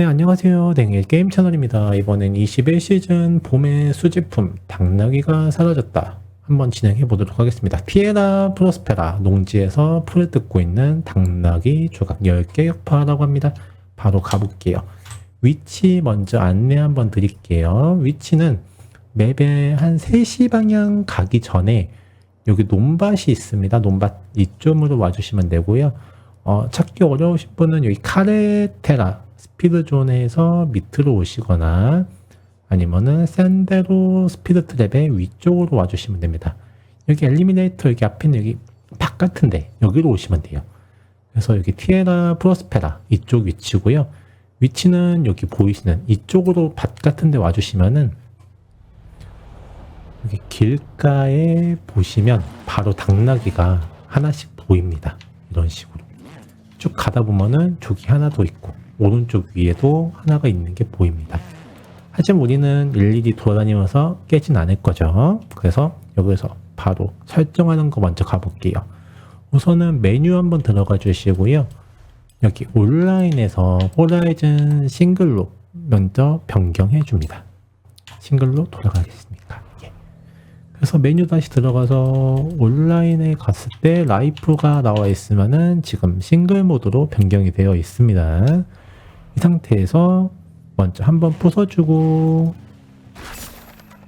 네, 안녕하세요. 댕일 게임 채널입니다. 이번엔 21시즌 봄의 수집품 당나귀가 사라졌다. 한번 진행해 보도록 하겠습니다. 피에라 프로스페라 농지에서 풀을 뜯고 있는 당나귀 조각 10개 격파라고 합니다. 바로 가볼게요. 위치 먼저 안내 한번 드릴게요. 위치는 맵에 한 3시 방향 가기 전에 여기 논밭이 있습니다. 논밭 이쪽으로 와주시면 되고요. 어, 찾기 어려우신 분은 여기 카레테라 스피드존에서 밑으로 오시거나 아니면은 샌데로 스피드 트랩의 위쪽으로 와주시면 됩니다. 여기 엘리미네이터 여기 앞에 있는 여기 바깥인데 여기로 오시면 돼요. 그래서 여기 티에라 프로스페라 이쪽 위치고요. 위치는 여기 보이시는 이쪽으로 밭 같은 데 와주시면은 여기 길가에 보시면 바로 당나귀가 하나씩 보입니다. 이런 식으로. 쭉 가다 보면은 저기 하나 더 있고 오른쪽 위에도 하나가 있는 게 보입니다. 하지만 우리는 일일이 돌아다니면서 깨진 않을 거죠. 그래서 여기서 바로 설정하는 거 먼저 가볼게요. 우선은 메뉴 한번 들어가 주시고요. 여기 온라인에서 호라이즌 싱글로 먼저 변경해 줍니다. 싱글로 돌아가겠습니까? 예. 그래서 메뉴 다시 들어가서 온라인에 갔을 때 라이프가 나와 있으면은 지금 싱글 모드로 변경이 되어 있습니다. 이 상태에서 먼저 한번 부숴주고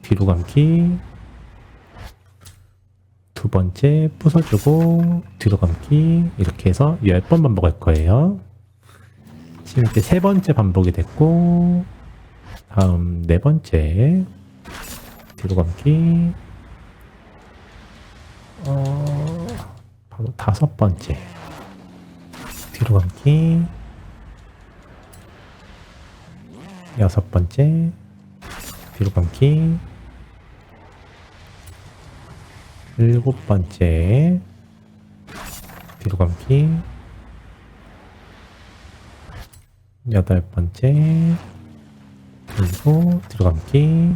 뒤로 감기 두 번째 부숴주고 뒤로 감기 이렇게 해서 10번 반복할 거예요. 지금 이제 세 번째 반복이 됐고 다음 네 번째 뒤로 감기 어 바로 다섯 번째 뒤로 감기 여섯 번째. 뒤로 감기. 일곱 번째. 뒤로 감기. 여덟 번째. 그리고 뒤로 감기.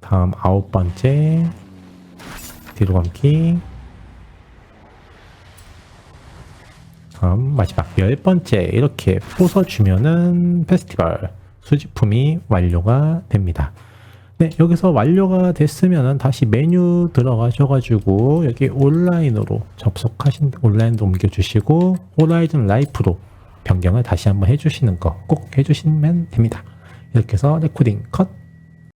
다음 아홉 번째. 뒤로 감기 다음 마지막 열 번째 이렇게 부숴주면은 페스티벌 수집품이 완료가 됩니다. 네, 여기서 완료가 됐으면은 다시 메뉴 들어가셔가지고 여기 온라인으로 접속하신 온라인도 옮겨주시고 호라이즌 라이프로 변경을 다시 한번 해주시는 거 꼭 해주시면 됩니다. 이렇게 해서 레코딩 컷